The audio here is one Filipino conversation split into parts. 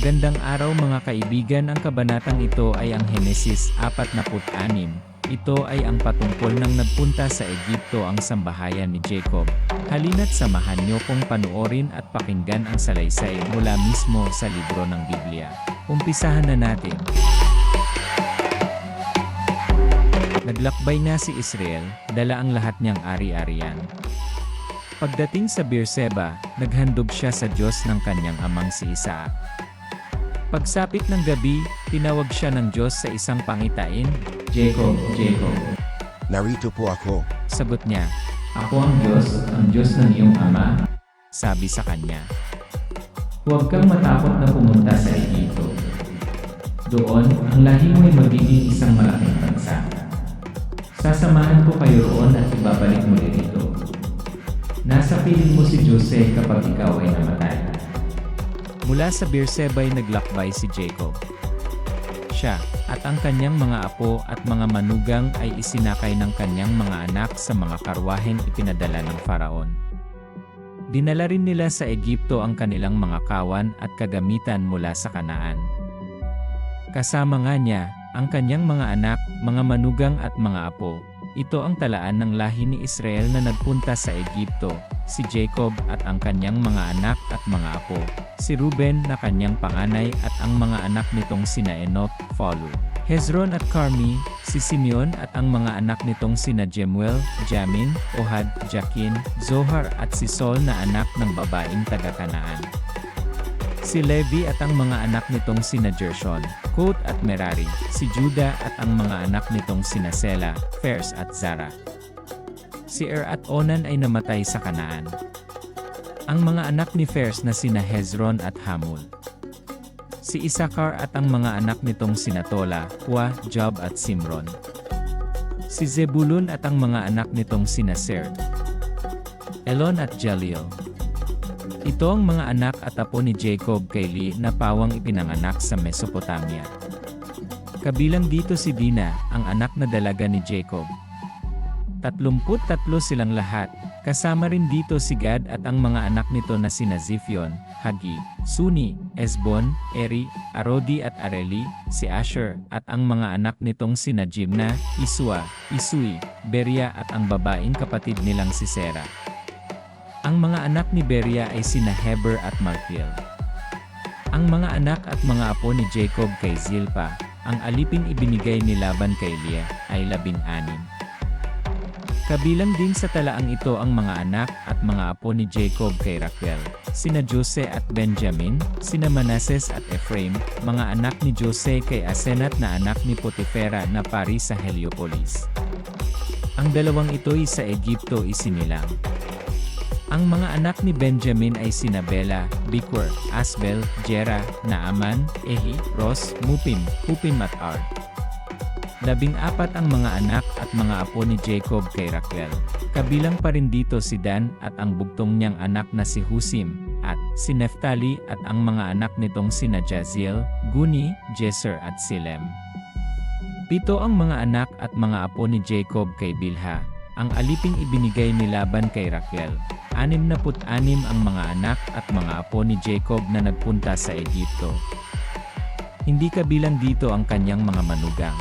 Magandang araw mga kaibigan ang kabanatang ito ay ang Henesis 46. Ito ay ang patungkol ng nagpunta sa Egipto ang sambahayan ni Jacob. Halina't samahan niyo kong panoorin at pakinggan ang salaysay mula mismo sa libro ng Biblia. Umpisahan na natin. Naglakbay na si Israel, dala ang lahat niyang ari-arian. Pagdating sa Beerseba, naghandog siya sa Diyos ng kanyang amang si Isaac. Pagsapit ng gabi, tinawag siya ng Diyos sa isang pangitain, Jacob, Jacob. Narito po ako. Sagot niya, Ako ang Diyos, ang Diyos ng iyong ama. Sabi sa kanya, Huwag kang matakot na pumunta sa Egipto. Doon, ang lahi mo ay magiging isang malaking bansa. Sasamahan ko kayo roon at ibabalik muli dito. Nasa piling mo si Jose kapag ikaw ay namatay. Mula sa Beerseba ay naglakbay si Jacob. Siya, at ang kanyang mga apo at mga manugang ay isinakay ng kanyang mga anak sa mga karwaheng ipinadala ng Faraon. Dinala rin nila sa Egipto ang kanilang mga kawan at kagamitan mula sa Kanaan. Kasama nga niya, ang kanyang mga anak, mga manugang at mga apo. Ito ang talaan ng lahi ni Israel na nagpunta sa Egipto, si Jacob at ang kanyang mga anak at mga apo, si Ruben na kanyang panganay at ang mga anak nitong sina Enoch, Falu, Hezron at Carmi, si Simeon at ang mga anak nitong sina Jemuel, Jamin, Ohad, Jakin, Zohar at si Sol na anak ng babaeng taga-Kanaan. Si Levi at ang mga anak nitong sina Gershon, Kot at Merari, si Juda at ang mga anak nitong sina Sela, Fers at Zara. Si Er at Onan ay namatay sa Kanaan. Ang mga anak ni Fers na sina Hezron at Hamul. Si Isakar at ang mga anak nitong sina Tola, Hua, Job at Simron. Si Zebulun at ang mga anak nitong sina Ser, Elon at Jalil. Ito ang mga anak at apo ni Jacob kay Lee na pawang ipinanganak sa Mesopotamia. Kabilang dito si Dina, ang anak na dalaga ni Jacob. Tatlumput tatlo silang lahat, kasama rin dito si Gad at ang mga anak nito na sina Ziphion, Hagi, Suni, Esbon, Eri, Arodi at Areli, si Asher, at ang mga anak nitong sina Jimna, Isua, Isui, Beria at ang babaeng kapatid nilang si Sera. Ang mga anak ni Beria ay sina Heber at Malkiel. Ang mga anak at mga apo ni Jacob kay Zilpa, ang aliping ibinigay ni Laban kay Leah, ay labin-anim. Kabilang din sa talaang ito ang mga anak at mga apo ni Jacob kay Raquel, sina Jose at Benjamin, sina Manases at Ephraim, mga anak ni Jose kay Asenat na anak ni Potifera na pari sa Heliopolis. Ang dalawang ito'y sa Egipto isinilang. Ang mga anak ni Benjamin ay sina Bela, Bikwar, Asbel, Jera, Naaman, Ehi, Ros, Mupim, Hupim at Ard. Labing apat ang mga anak at mga apo ni Jacob kay Raquel. Kabilang pa rin dito si Dan at ang bugtong niyang anak na si Husim, at si Neftali at ang mga anak nitong sina Jaziel, Guni, Jeser at Silem. Pito ang mga anak at mga apo ni Jacob kay Bilha. Ang aliping ibinigay ni Laban kay Raquel. Anim na put-anim ang mga anak at mga apo ni Jacob na nagpunta sa Egipto. Hindi kabilang dito ang kanyang mga manugang.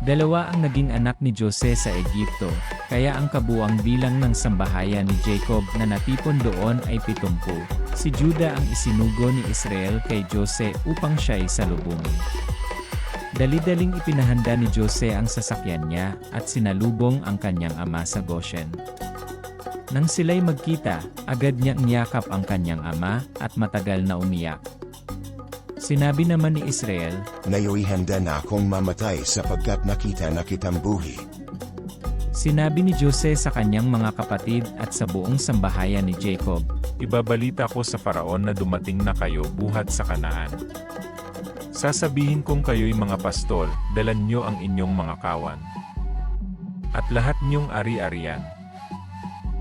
Dalawa ang naging anak ni Jose sa Egipto, kaya ang kabuang bilang ng sambahayan ni Jacob na natipon doon ay pitumpu. Si Juda ang isinugo ni Israel kay Jose upang siya ay salubungin. Dali-daling ipinahanda ni Jose ang sasakyan niya at sinalubong ang kanyang ama sa Goshen. Nang sila'y magkita, agad niyang niyakap ang kanyang ama at matagal na umiyak. Sinabi naman ni Israel, Ngayon handa na akong mamatay sapagkat nakita na kitang buhi. Sinabi ni Jose sa kanyang mga kapatid at sa buong sambahayan ni Jacob, Ibabalita ko sa Faraon na dumating na kayo buhat sa Kanaan. Sasabihin kong kayo'y mga pastol, dalan nyo ang inyong mga kawan. At lahat niyong ari-arian.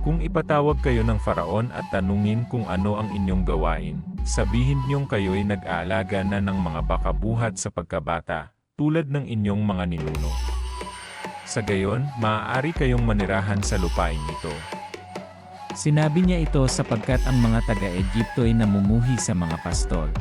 Kung ipatawag kayo ng Faraon at tanungin kung ano ang inyong gawain, sabihin niyong kayo'y nag-aalaga na ng mga baka buhat sa pagkabata, tulad ng inyong mga ninuno. Sa gayon, maaari kayong manirahan sa lupain ito. Sinabi niya ito sapagkat ang mga taga-Egypto ay namumuhi sa mga pastol.